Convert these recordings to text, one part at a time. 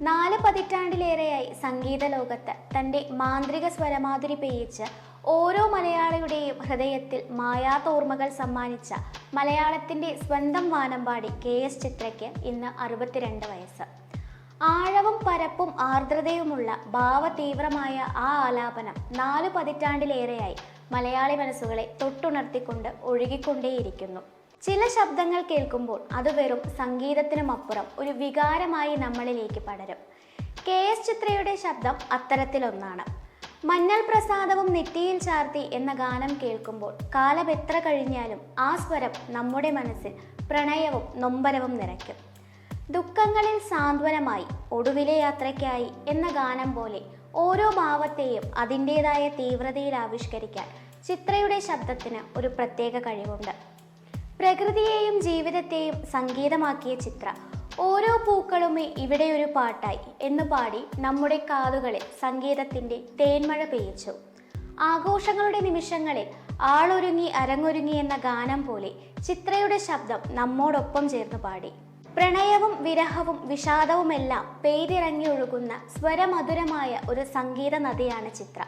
നാല് പതിറ്റാണ്ടിലേറെയായി സംഗീത ലോകത്ത് തന്റെ മാന്ത്രിക സ്വരമാധുരി പേയിച്ച് ഓരോ മലയാളിയുടെയും ഹൃദയത്തിൽ മായാത്തോർമ്മകൾ സമ്മാനിച്ച മലയാളത്തിന്റെ സ്വന്തം വാനമ്പാടി കെ എസ് ചിത്രയ്ക്ക് ഇന്ന് അറുപത്തിരണ്ട് വയസ്സ്. ആഴവും പരപ്പും ആർദ്രതയുമുള്ള ഭാവതീവ്രമായ ആ ആലാപനം നാല് പതിറ്റാണ്ടിലേറെയായി മലയാളി മനസ്സുകളെ തൊട്ടുണർത്തിക്കൊണ്ട് ഒഴുകിക്കൊണ്ടേയിരിക്കുന്നു. ചില ശബ്ദങ്ങൾ കേൾക്കുമ്പോൾ അത് വെറും സംഗീതത്തിനുമപ്പുറം ഒരു വികാരമായി നമ്മളിലേക്ക് പടരും. കെ എസ് ചിത്രയുടെ ശബ്ദം അത്തരത്തിലൊന്നാണ്. മഞ്ഞൾ പ്രസാദവും നെറ്റിയിൽ ചാർത്തി എന്ന ഗാനം കേൾക്കുമ്പോൾ കാലം എത്ര കഴിഞ്ഞാലും ആ സ്വരം നമ്മുടെ മനസ്സിൽ പ്രണയവും നൊമ്പരവും നിറയ്ക്കും. ദുഃഖങ്ങളിൽ സാന്ത്വനമായി ഒടുവിലെ യാത്രയ്ക്കായി എന്ന ഗാനം പോലെ ഓരോ ഭാവത്തെയും അതിന്റെതായ തീവ്രതയിൽ ആവിഷ്കരിക്കാൻ ചിത്രയുടെ ശബ്ദത്തിന് ഒരു പ്രത്യേക കഴിവുണ്ട്. പ്രകൃതിയെയും ജീവിതത്തെയും സംഗീതമാക്കിയ ചിത്ര. ഓരോ പൂക്കളുമേ ഇവിടെ ഒരു പാട്ടായി എന്ന് പാടി നമ്മുടെ കാതുകളിൽ സംഗീതത്തിന്റെ തേന്മഴ പെയ്യിച്ചു. ആഘോഷങ്ങളുടെ നിമിഷങ്ങളിൽ ആളൊരുങ്ങി അരങ്ങൊരുങ്ങി എന്ന ഗാനം പോലെ ചിത്രയുടെ ശബ്ദം നമ്മോടൊപ്പം ചേർന്ന് പാടി. പ്രണയവും വിരഹവും വിഷാദവുമെല്ലാം പെയ്തിറങ്ങി ഒഴുകുന്ന സ്വരമധുരമായ ഒരു സംഗീത നദിയാണ് ചിത്ര.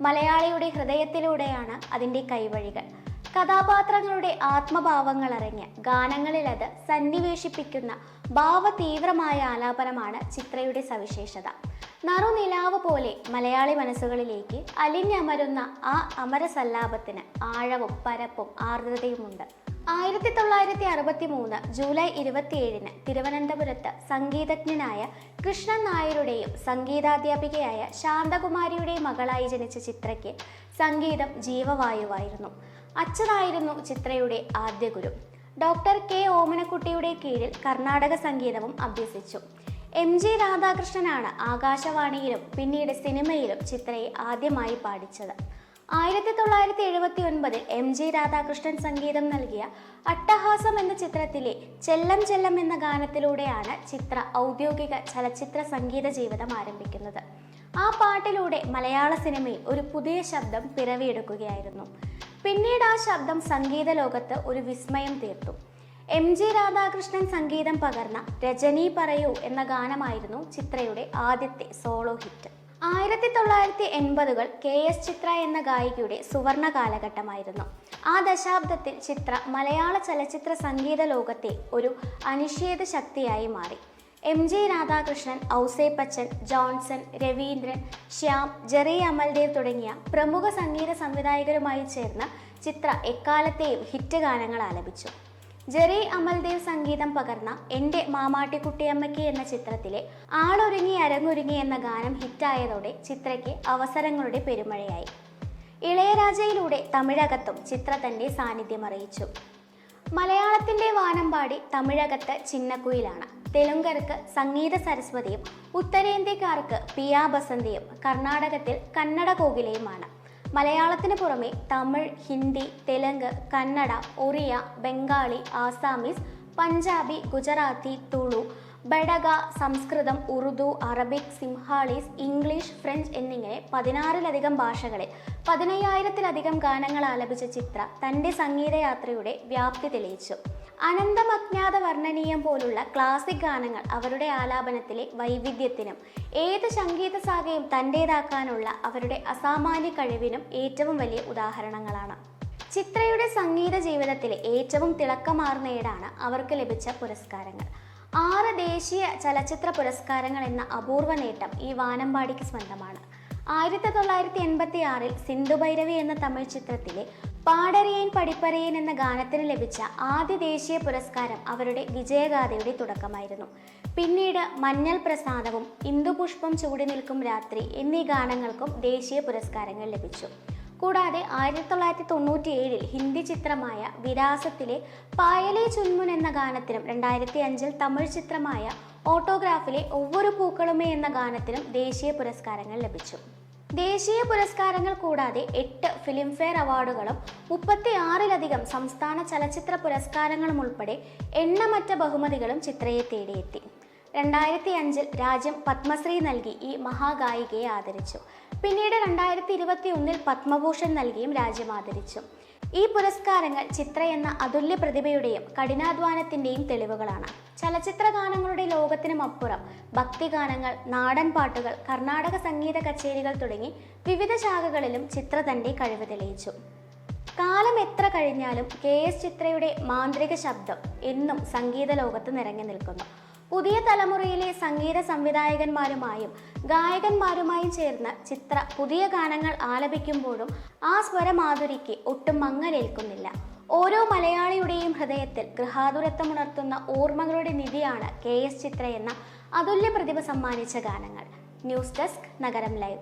മലയാളിയുടെ ഹൃദയത്തിലൂടെയാണ് അതിന്റെ കൈവഴികൾ. കഥാപാത്രങ്ങളുടെ ആത്മഭാവങ്ങൾ അറിഞ്ഞ് ഗാനങ്ങളിൽ അത് സന്നിവേശിപ്പിക്കുന്ന ഭാവതീവ്രമായ ആലാപനമാണ് ചിത്രയുടെ സവിശേഷത. നറുനിലാവ് പോലെ മലയാളി മനസ്സുകളിലേക്ക് അലിഞ്ഞമരുന്ന ആ അമരസല്ലാപത്തിന് ആഴവും പരപ്പും ആർദ്രതയുമുണ്ട്. ആയിരത്തി തൊള്ളായിരത്തി അറുപത്തി മൂന്ന് ജൂലൈ ഇരുപത്തിയേഴിന് തിരുവനന്തപുരത്ത് സംഗീതജ്ഞനായ കൃഷ്ണൻ നായരുടെയും സംഗീതാധ്യാപികയായ ശാന്തകുമാരിയുടെയും മകളായി ജനിച്ച ചിത്രയ്ക്ക് സംഗീതം ജീവവായുവായിരുന്നു. അച്ഛനായിരുന്നു ചിത്രയുടെ ആദ്യ ഗുരു. Doctor K. ഓമനക്കുട്ടിയുടെ കീഴിൽ കർണാടക സംഗീതവും അഭ്യസിച്ചു. എം. ജി. രാധാകൃഷ്ണനാണ് ആകാശവാണിയിലും പിന്നീട് സിനിമയിലും ചിത്രയെ ആദ്യമായി പാടിച്ചത്. ആയിരത്തി തൊള്ളായിരത്തി എഴുപത്തി ഒൻപതിൽ എം. ജി. രാധാകൃഷ്ണൻ സംഗീതം നൽകിയ അട്ടഹാസം എന്ന ചിത്രത്തിലെ ചെല്ലം ചെല്ലം എന്ന ഗാനത്തിലൂടെയാണ് ചിത്ര ഔദ്യോഗിക ചലച്ചിത്ര സംഗീത ജീവിതം ആരംഭിക്കുന്നത്. ആ പാട്ടിലൂടെ മലയാള സിനിമയിൽ ഒരു പുതിയ ശബ്ദം പിറവിയെടുക്കുകയായിരുന്നു. പിന്നീട് ആ ശബ്ദം സംഗീത ലോകത്ത് ഒരു വിസ്മയം തീർത്തു. എം ജി രാധാകൃഷ്ണൻ സംഗീതം പകർന്ന രജനി പറയൂ എന്ന ഗാനമായിരുന്നു ചിത്രയുടെ ആദ്യത്തെ സോളോ ഹിറ്റ്. ആയിരത്തി തൊള്ളായിരത്തി എൺപതുകൾ കെ എസ് ചിത്ര എന്ന ഗായികയുടെ സുവർണ കാലഘട്ടമായിരുന്നു. ആ ദശാബ്ദത്തിൽ ചിത്ര മലയാള ചലച്ചിത്ര സംഗീത ലോകത്തെ ഒരു അനിഷേധ ശക്തിയായി മാറി. M J Radhakrishnan Ouseppachan Johnson Raveendran Shyam Jerry Amaldev തുടങ്ങിയ പ്രമുഖ സംഗീത സംവിധായകരുമായി ചേർന്ന് ചിത്ര എക്കാലത്തെയും ഹിറ്റ് ഗാനങ്ങൾ ആലപിച്ചു. ജെറി അമൽദേവ് സംഗീതം പകർന്ന എന്റെ മാമാട്ടിക്കുട്ടിയമ്മയ്ക്ക് എന്ന ചിത്രത്തിലെ ആളൊരുങ്ങി അരങ്ങൊരുങ്ങി എന്ന ഗാനം ഹിറ്റായതോടെ ചിത്രയ്ക്ക് അവസരങ്ങളുടെ പെരുമഴയായി. ഇളയരാജയിലൂടെ തമിഴകത്തും ചിത്ര തന്റെ സാന്നിധ്യം അറിയിച്ചു. മലയാളത്തിന്റെ വാനമ്പാടി തമിഴകത്ത് ചിന്നക്കുയിലാണ്. തെലുങ്കർക്ക് സംഗീത സരസ്വതിയും ഉത്തരേന്ത്യക്കാർക്ക് പിയാ ബസന്തിയും കർണാടകത്തിൽ കന്നഡ കോകിലയുമാണ്. മലയാളത്തിന് പുറമെ തമിഴ് ഹിന്ദി തെലുങ്ക് കന്നഡ ഒറിയ ബംഗാളി ആസാമീസ് പഞ്ചാബി ഗുജറാത്തി തുളു ബഡഗ സംസ്കൃതം Urdu Arabic Sinhalese English French എന്നിങ്ങനെ പതിനാറിലധികം ഭാഷകളിൽ പതിനയ്യായിരത്തിലധികം ഗാനങ്ങൾ ആലപിച്ച ചിത്ര തന്റെ സംഗീതയാത്രയുടെ വ്യാപ്തി തെളിയിച്ചു. അനന്തം അജ്ഞാത വർണനീയം പോലുള്ള ക്ലാസിക് ഗാനങ്ങൾ അവരുടെ ആലാപനത്തിലെ വൈവിധ്യത്തിനും ഏത് സംഗീത സാഗയും തന്റേതാക്കാനുള്ള അവരുടെ അസാമാന്യ കഴിവിനും ഏറ്റവും വലിയ ഉദാഹരണങ്ങളാണ്. ചിത്രയുടെ സംഗീത ജീവിതത്തിലെ ഏറ്റവും തിളക്കമാർന്ന ഏടാണ് അവർക്ക് ലഭിച്ച പുരസ്കാരങ്ങൾ. ആറ് ദേശീയ ചലച്ചിത്ര പുരസ്കാരങ്ങൾ എന്ന അപൂർവ നേട്ടം ഈ വാനമ്പാടിക്ക് സ്വന്തമാണ്. ആയിരത്തി തൊള്ളായിരത്തി എൺപത്തി ആറിൽ സിന്ധു ഭൈരവി എന്ന തമിഴ് ചിത്രത്തിലെ പാടറിയേൻ പടിപ്പറിയൻ എന്ന ഗാനത്തിന് ലഭിച്ച ആദ്യ ദേശീയ പുരസ്കാരം അവരുടെ വിജയഗാഥയുടെ തുടക്കമായിരുന്നു. പിന്നീട് മഞ്ഞൾ പ്രസാദവും ഇന്ദുപുഷ്പം ചൂടി നിൽക്കും രാത്രി എന്നീ ഗാനങ്ങൾക്കും ദേശീയ പുരസ്കാരങ്ങൾ ലഭിച്ചു. കൂടാതെ ആയിരത്തി തൊള്ളായിരത്തി തൊണ്ണൂറ്റി ഏഴിൽ ഹിന്ദി ചിത്രമായ വിരാസത്തിലെ പായലേ ചുൻമുൻ എന്ന ഗാനത്തിനും രണ്ടായിരത്തി അഞ്ചിൽ തമിഴ് ചിത്രമായ ഓട്ടോഗ്രാഫിലെ ഒവ്വൊരു പൂക്കളുമേ എന്ന ഗാനത്തിനും ദേശീയ പുരസ്കാരങ്ങൾ ലഭിച്ചു. ദേശീയ പുരസ്കാരങ്ങൾ കൂടാതെ എട്ട് ഫിലിംഫെയർ അവാർഡുകളും മുപ്പത്തി ആറിലധികം സംസ്ഥാന ചലച്ചിത്ര പുരസ്കാരങ്ങളും ഉൾപ്പെടെ എണ്ണമറ്റ ബഹുമതികളും ചിത്രയെ തേടിയെത്തി. രണ്ടായിരത്തി അഞ്ചിൽ രാജ്യം പത്മശ്രീ നൽകി ഈ മഹാഗായികയെ ആദരിച്ചു. പിന്നീട് രണ്ടായിരത്തി ഇരുപത്തി ഒന്നിൽ പത്മഭൂഷൺ നൽകിയും രാജ്യം ആദരിച്ചു. ഈ പുരസ്കാരങ്ങൾ ചിത്ര എന്ന അതുല്യ പ്രതിഭയുടെയും കഠിനാധ്വാനത്തിന്റെയും തെളിവുകളാണ്. ചലച്ചിത്ര ഗാനങ്ങളുടെ ലോകത്തിനും അപ്പുറം ഭക്തിഗാനങ്ങൾ നാടൻ പാട്ടുകൾ കർണാടക സംഗീത കച്ചേരികൾ തുടങ്ങി വിവിധ ശാഖകളിലും ചിത്ര തന്റെ കഴിവ് തെളിയിച്ചു. കാലം എത്ര കഴിഞ്ഞാലും കെ എസ് ചിത്രയുടെ മാന്ത്രിക ശബ്ദം എന്നും സംഗീത ലോകത്ത് നിറഞ്ഞു നിൽക്കുന്നു. പുതിയ തലമുറയിലെ സംഗീത സംവിധായകന്മാരുമായും ഗായകന്മാരുമായും ചേർന്ന് ചിത്ര പുതിയ ഗാനങ്ങൾ ആലപിക്കുമ്പോഴും ആ സ്വരമാധുരിക്ക് ഒട്ടും മങ്ങലേൽക്കുന്നില്ല. ഓരോ മലയാളിയുടെയും ഹൃദയത്തിൽ ഗൃഹാതുരത്വമുണർത്തുന്ന ഓർമ്മകളുടെ നിധിയാണ് കെ എസ് ചിത്ര എന്ന അതുല്യ പ്രതിഭ സമ്മാനിച്ച ഗാനങ്ങൾ. News desk Nagaram live.